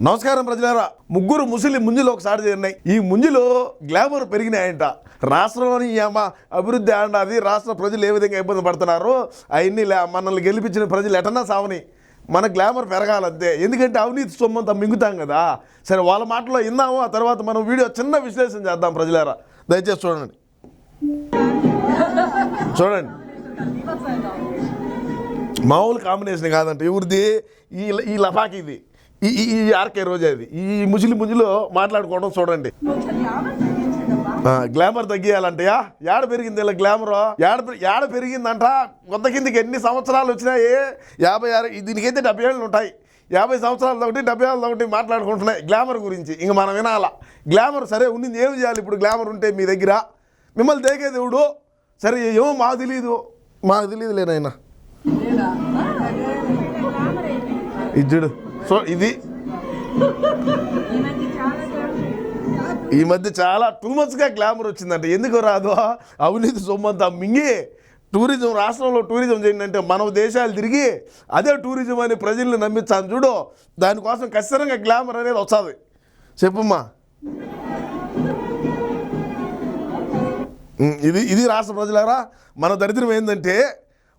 నమస్కారం ప్రజలారా. ముగ్గురు ముసలి ముంజులు ఒకసారి చేరినాయి. ఈ ముంజులో గ్లామర్ పెరిగినాయంట. రాష్ట్రంలోని ఈ అమ్మ అభివృద్ధి అండ అది రాష్ట్ర ప్రజలు ఏ విధంగా ఇబ్బంది పడుతున్నారో అవన్నీ లే- మనల్ని గెలిపించిన ప్రజలు ఎటన్నా సావని మన గ్లామర్ పెరగాలంతే. ఎందుకంటే అవినీతి సొమ్మంతా మింగుతాం కదా. సరే వాళ్ళ మాటలో విందాము. ఆ తర్వాత మనం వీడియో చిన్న విశ్లేషణ చేద్దాం ప్రజలారా. దయచేసి చూడండి. చూడండి. మామూలు కాంబినేషన్ కాదంట ఎవరిది ఈ ఈ లఫాకి ఇది. ఈ- ఈ ఆర్కే రోజాది ఈ ముసిలి ముజిలో మాట్లాడుకోవడం చూడండి. గ్లామర్ తగ్గియాలంటయా? ఏడ పెరిగింది ఇలా గ్లామర్? ఏడ ఏడ పెరిగిందంట? కొత్త కిందకి ఎన్ని సంవత్సరాలు వచ్చినాయి? యాభై ఆరు దీనికైతే డెబ్బై ఏళ్ళు ఉంటాయి. యాభై సంవత్సరాలు ఒకటి డెబ్బై ఏళ్ళు ఒకటి మాట్లాడుకుంటున్నాయి గ్లామర్ గురించి. ఇంక మనం వినాలా. గ్లామర్ సరే ఉండింది ఏం చేయాలి ఇప్పుడు గ్లామర్ ఉంటే మీ దగ్గర? మిమ్మల్ని దేకే దేవుడు? సరే ఏమో మాకు తెలియదు మాకు తెలియదు లేనాయనా ఇది చూడు. సో ఇది ఈ మధ్య చాలా టూ మచ్గా గ్లామర్ వచ్చిందంట. ఎందుకు రాదు? అవినీతి సొమ్మంతా మింగి టూరిజం రాష్ట్రంలో టూరిజం చేయండి అంటే మన దేశాలు తిరిగి అదే టూరిజం అని ప్రజల్ని నమ్మించాను చూడు. దానికోసం ఖచ్చితంగా గ్లామర్ అనేది వస్తుంది. చెప్పమ్మా. ఇది ఇది రాష్ట్ర ప్రజలారా మన దరిద్రం ఏంటంటే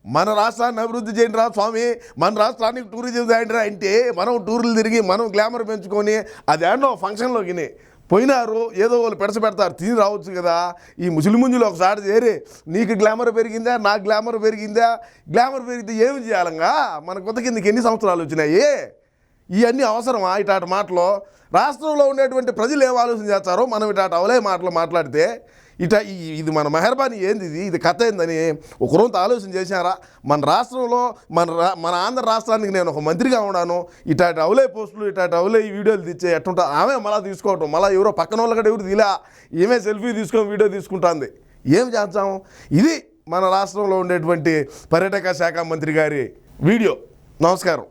మన రాష్ట్రాన్ని అభివృద్ధి చేయండి రా స్వామి మన రాష్ట్రానికి టూరిజం చేయండి రా అంటే మనం టూర్లు తిరిగి మనం గ్లామర్ పెంచుకొని అదేంటో ఫంక్షన్లోకి పోయినారు ఏదో వాళ్ళు పెడస పెడతారు తిని రావచ్చు కదా. ఈ ముసలిముంజులు ఒకసారి చేరి నీకు గ్లామర్ పెరిగిందా నాకు గ్లామర్ పెరిగిందా? గ్లామర్ పెరిగితే ఏమి చేయాలంగా? మన కొత్త కిందకి ఎన్ని సంవత్సరాలు వచ్చినాయి? ఇవన్నీ అవసరమా ఇటాటి మాటలు? రాష్ట్రంలో ఉండేటువంటి ప్రజలు ఏం ఆలోచన చేస్తారో మనం ఇటాటి అవలే మాటలు మాట్లాడితే ఇట ఈ- ఇది మన మెహర్బానీ ఏంది ఇది? ఇది కథ ఏందని ఒకరోజు ఆలోచన చేశారా? మన రాష్ట్రంలో మన రా మన ఆంధ్ర రాష్ట్రానికి నేను ఒక మంత్రిగా ఉన్నాను. ఇటాటి అవలే పోస్టులు ఇటాటి అవలే ఈ వీడియోలు తెచ్చే ఎట్టుంటా ఆమె మళ్ళీ తీసుకోవటం మళ్ళీ ఎవరో పక్కన వాళ్ళు కూడా ఎవరు తీలా? ఈమె సెల్ఫీ తీసుకొని వీడియో తీసుకుంటుంది. ఏం చేద్దాం? ఇది మన రాష్ట్రంలో ఉండేటువంటి పర్యాటక శాఖ మంత్రి గారి వీడియో. నమస్కారం.